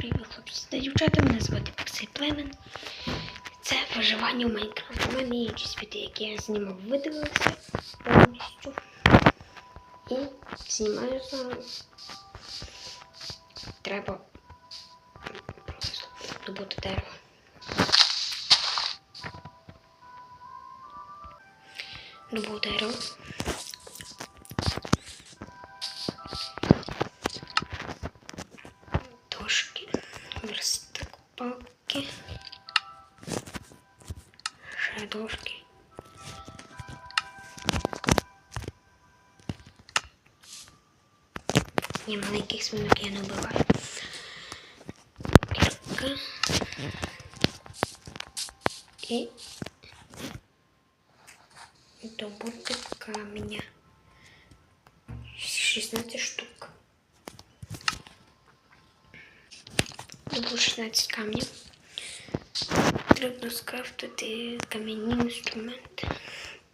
Привіт, хлопці та дівчата, мене звати Максим Племен. Це виживання в Майнкрафт. У мене є інші світи, які я знімав, видивилися повністю. І знімаю заново. Треба просто добути дерево. Добув дерево. Ще дошки. Ні, маленьких свинок я не вбиваю. Кірка. І добути каменя. 16 штук. Добу 16 камнів. Треба скрафтити кам'яні інструменти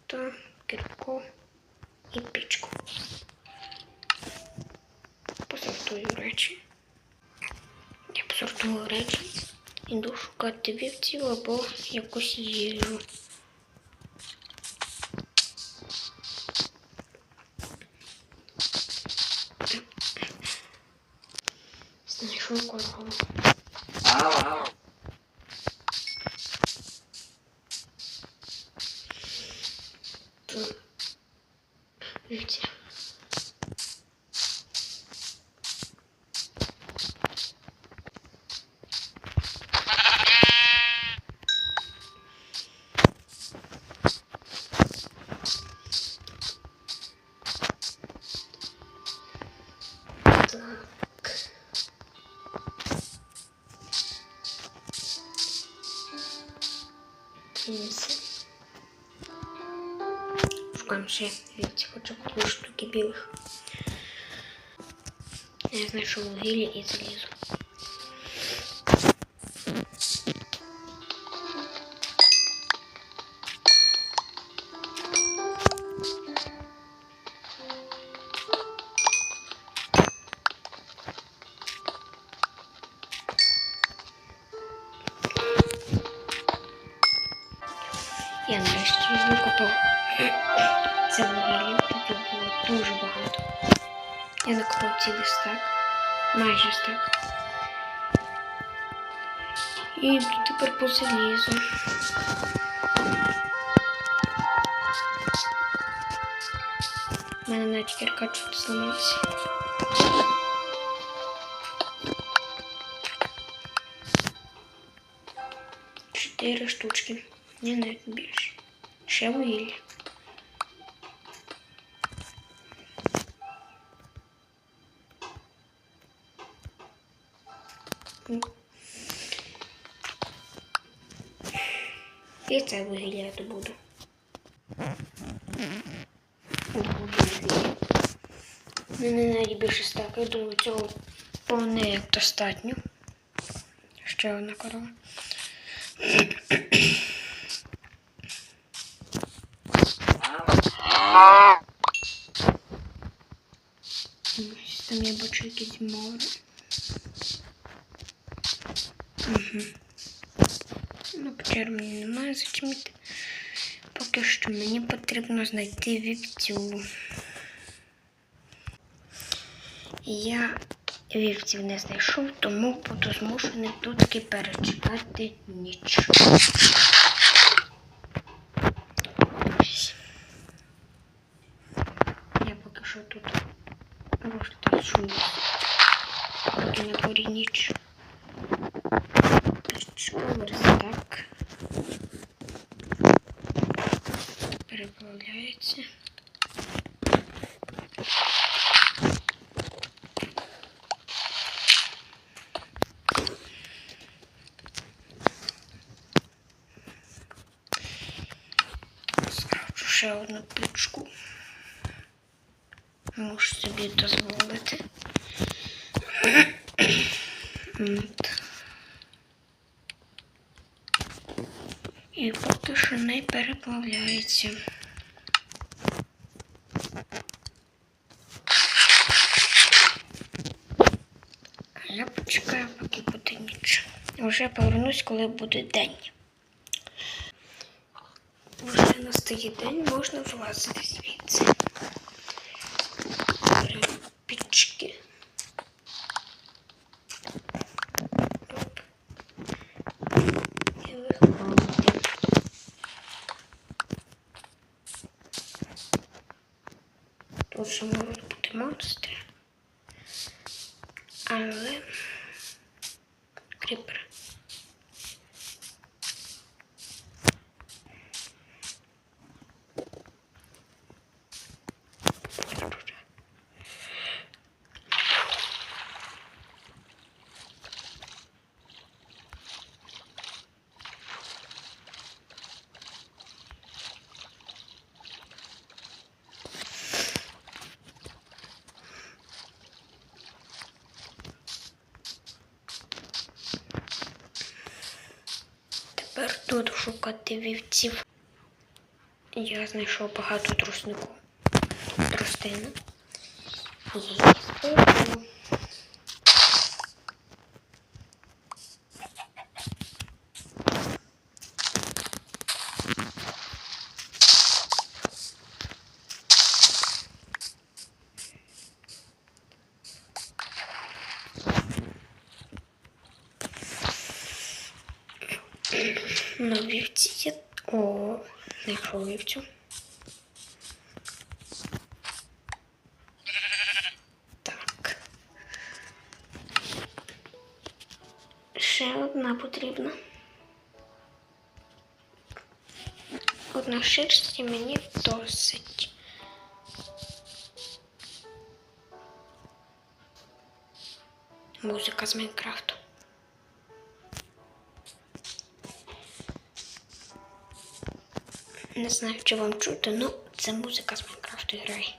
та кирку і пічку. Посортую речі. Я посортую речі. Іду шукати вівців або якусь їжу. Знайшов корову. Кинемся. Шукаємо ще від хоча б дві штуки білих. Я знайшов вугілля і залізу. Я нарешті викопав це вугілля. Тут було дуже багато. Я накопав цілий стак, майже стак. І тепер по залізу. У мене навіть кірка чуть зламався. Чотири штучки. Ні, навіть більше. Ще вугілля. І це вугілля я добуду. Мене навіть більше стака. Я думаю, цього повне як достатньо. Ще одна корова. Там я бачу море. Угу. Ну, печер мені немає зачем. Поки що мені потрібно знайти вівцю. Я вівців не знайшов, тому буду змушений тут таки перечекати ніч. Я поки що тут розташую, поки на порі ніч. Пічку, верстак. Переплавляється. Скрафчу ще одну пічку. Можу собі дозволити. І поки що не переплавляється. Я почекаю. поки буде ніч. Вже повернусь, коли буде день. Вже настає день, можна вилазити звідси. Тут ще можуть бути монстри. Але Тепер тут шукати вівців. Я знайшов багато труснику. Трустину. Її зберу. На вівці є. О, знайшов вівцю. Так. Ще одна потрібна. Одна шерсті мені досить. Музика з Майнкрафту. Не знаю, чи вам чути, ну це музика з Майнкрафту грає.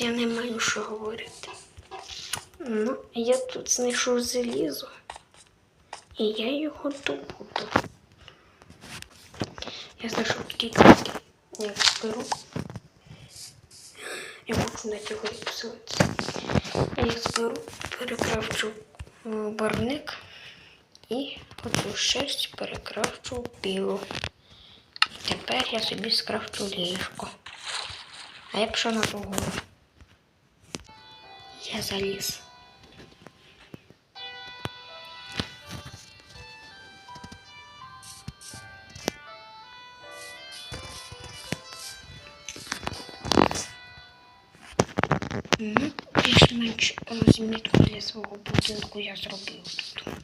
Я не маю що говорити. Ну, я тут знайшов залізо. І я його добуду. Я знайшов такий картки. Я їх зберу. Я можу на цього і. Я їх зберу, перекрафчу в барвник і оцю шерсть перекрафчу в білу. Тепер я собі скрафчу ліжко. А я пішов на другу. Я заліз. Ну, більш-менш розмітку для свого будинку я зробив тут.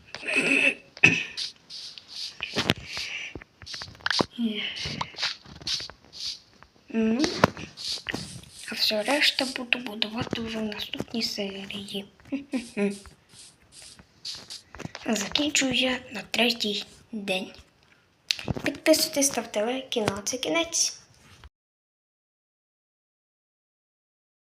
Ну, все решта буду будувати вже в наступній серії. Закінчую я на третій день. Підписуйтесь, ставте лайки, ну а це кінець.